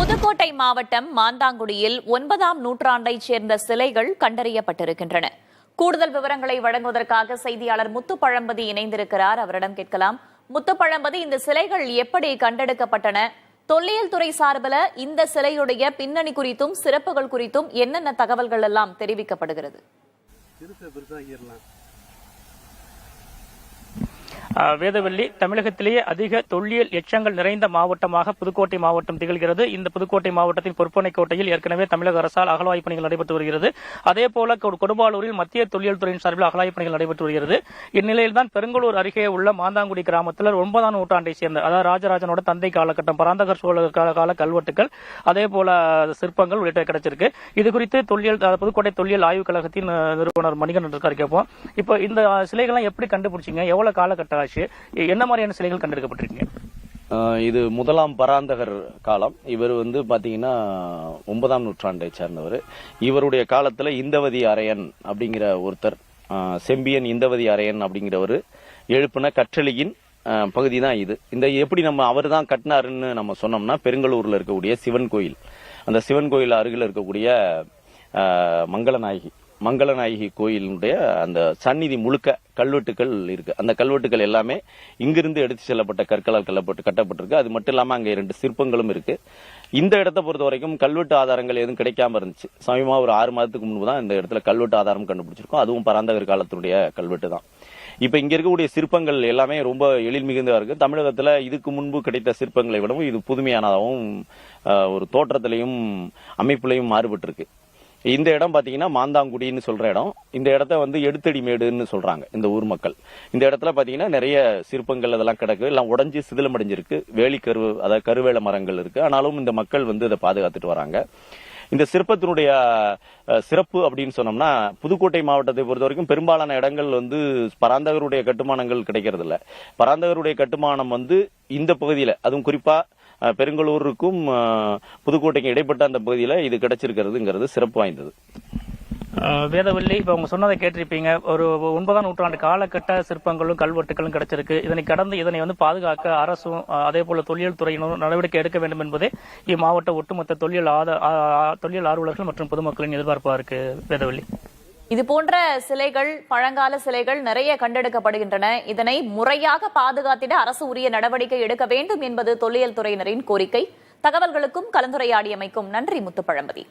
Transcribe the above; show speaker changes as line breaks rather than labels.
புதுக்கோட்டை மாவட்டம் மாந்தாங்குடியில் ஒன்பதாம் நூற்றாண்டைச் சேர்ந்த சிலைகள் கண்டறியப்பட்டிருக்கின்றன. கூடுதல் விவரங்களை வழங்குவதற்காக செய்தியாளர் முத்துப்பழம்பதி இணைந்திருக்கிறார். அவரிடம் கேட்கலாம். முத்துப்பழம்பதி இந்த சிலைகள் எப்படி கண்டெடுக்கப்பட்டன? தொல்லியல் துறை சார்பில் இந்த சிலையுடைய பின்னணி குறித்தும் சிறப்புகள் குறித்தும் என்னென்ன தகவல்கள் எல்லாம் தெரிவிக்கப்படுகிறது?
வேதவெள்ளி தமிழகத்திலேயே அதிக தொல்லியல் எச்சங்கள் நிறைந்த மாவட்டமாக புதுக்கோட்டை மாவட்டம் திகழ்கிறது. இந்த புதுக்கோட்டை மாவட்டத்தின் பொற்பனை கோட்டையில் ஏற்கனவே தமிழக அரசால் அகழ்வாய்வு பணிகள் நடைபெற்று வருகிறது. அதே போல கொடும்பாலூரில் மத்திய தொல்லியல் துறையின் சார்பில் அகழ்வாய்வு பணிகள் நடைபெற்று வருகிறது. இந்நிலையில்தான் பெருங்கலூர் அருகே உள்ள மாந்தாங்குடி கிராமத்தில் ஒன்பதாம் நூற்றாண்டை சேர்ந்த அதாவது ராஜராஜனோட தந்தை காலகட்டம் பராந்தகர் சோழர் கால கால கல்வெட்டுகள் அதே போல சிற்பங்கள் உள்ளிட்ட கிடைச்சிருக்கு. இது குறித்து தொல்லியல் புதுக்கோட்டை தொல்லியல் ஆய்வுக் கழகத்தின் நிறுவனர் மணிகண்டன் இருக்காரு கேட்போம். இப்போ இந்த சிலைகள் சிலைகள்லாம் எப்படி கண்டுபிடிச்சீங்க? எவ்வளவு காலகட்டம்? ஆச்சு என்ன மாதிரியான சிலைகள் கண்டெடுக்கப்பட்டிருக்கீங்க?
இது முதலாம் பராந்தகர் காலம். இவர் வந்து பாத்தீங்கன்னா ஒன்பதாம் நூற்றாண்டை சேர்ந்தவர். இவருடைய காலத்துல இந்தவதி அரையன் அப்படிங்கிற ஒருத்தர் செம்பியன் இந்தவதி அரையன் அப்படிங்கிறவர் எழுப்பின கற்றளியின் பகுதி தான் இது. இந்த எப்படி நம்ம அவர் தான் கட்டினாருன்னு நம்ம சொன்னோம்னா பெருங்கலூர்ல இருக்கக்கூடிய சிவன் கோயில். அந்த சிவன் கோயில் அருகில் இருக்கக்கூடிய மங்களநாயகி மங்களநாயகி கோயிலுடைய அந்த சந்நிதி முழுக்க கல்வெட்டுகள் இருக்கு. அந்த கல்வெட்டுகள் எல்லாமே இங்கிருந்து எடுத்து செல்லப்பட்ட கற்களால் கல்லப்பட்டு கட்டப்பட்டிருக்கு. அது மட்டும் இல்லாமல் அங்கே இரண்டு சிற்பங்களும் இருக்கு. இந்த இடத்தை பொறுத்த வரைக்கும் கல்வெட்டு ஆதாரங்கள் எதுவும் கிடைக்காம இருந்துச்சு. சமயமா ஒரு ஆறு மாதத்துக்கு முன்பு தான் இந்த இடத்துல கல்வெட்டு ஆதாரம் கண்டுபிடிச்சிருக்கோம். அதுவும் பராந்தகர் காலத்துடைய கல்வெட்டு தான். இப்போ இங்க இருக்கக்கூடிய சிற்பங்கள் எல்லாமே ரொம்ப எழில் மிகுந்ததாக இருக்கு. தமிழகத்தில் இதுக்கு முன்பு கிடைத்த சிற்பங்களை விடவும் இது புதுமையானதாகவும் ஒரு தோற்றத்திலையும் அமைப்புலையும் மாறுபட்டிருக்கு. இந்த இடம் பார்த்தீங்கன்னா மாந்தாங்குடின்னு சொல்ற இடம். இந்த இடத்த வந்து எடுத்தடி மேடுன்னு சொல்றாங்க இந்த ஊர் மக்கள். இந்த இடத்துல பார்த்தீங்கன்னா நிறைய சிற்பங்கள் அதெல்லாம் கிடக்கு. எல்லாம் உடஞ்சி சிதிலமடைஞ்சிருக்கு வேலி கருவு அதாவது கருவேல மரங்கள் இருக்கு. ஆனாலும் இந்த மக்கள் வந்து இதை பாதுகாத்துட்டு வராங்க. இந்த சிற்பத்தினுடைய சிறப்பு அப்படின்னு சொன்னோம்னா புதுக்கோட்டை மாவட்டத்தை பொறுத்த வரைக்கும் பெரும்பாலான இடங்கள் வந்து பராந்தகருடைய கட்டுமானங்கள் கிடைக்கிறது இல்லை பராந்தகருடைய கட்டுமானம் வந்து இந்த பகுதியில் அதுவும் குறிப்பாக பெருங்கலூருக்கும் புதுக்கோட்டைக்கும் இடைப்பட்ட அந்த பகுதியில் இது கிடைச்சிருக்கிறதுங்கிறது சிறப்பு வாய்ந்தது.
வேதவல்லி இப்போ அவங்க சொன்னதை கேட்டிருப்பீங்க. ஒரு ஒன்பதாம் நூற்றாண்டு காலகட்ட சிற்பங்களும் கல்வெட்டுகளும் கிடைச்சிருக்கு. இதனை கடந்து இதனை வந்து பாதுகாக்க அரசும் அதே போல தொல்லியல் துறையினரும் நடவடிக்கை எடுக்க வேண்டும் என்பதே இம்மாவட்ட ஒட்டுமொத்த தொல்லியல் ஆத ஆ- தொல்லியல் ஆர்வலர்கள் மற்றும் பொதுமக்களின் எதிர்பார்ப்பாக இருக்கு வேதவல்லி?
இது போன்ற சிலைகள் பழங்கால சிலைகள் நிறைய கண்டெடுக்கப்படுகின்றன. இதனை முறையாக பாதுகாத்திட அரசு உரிய நடவடிக்கை எடுக்க வேண்டும் என்பது தொல்லியல் துறையினரின் கோரிக்கை. தகவல்களுக்கும் கலந்துரையாடியமைக்கும் நன்றி முத்துப்பழம்பதி.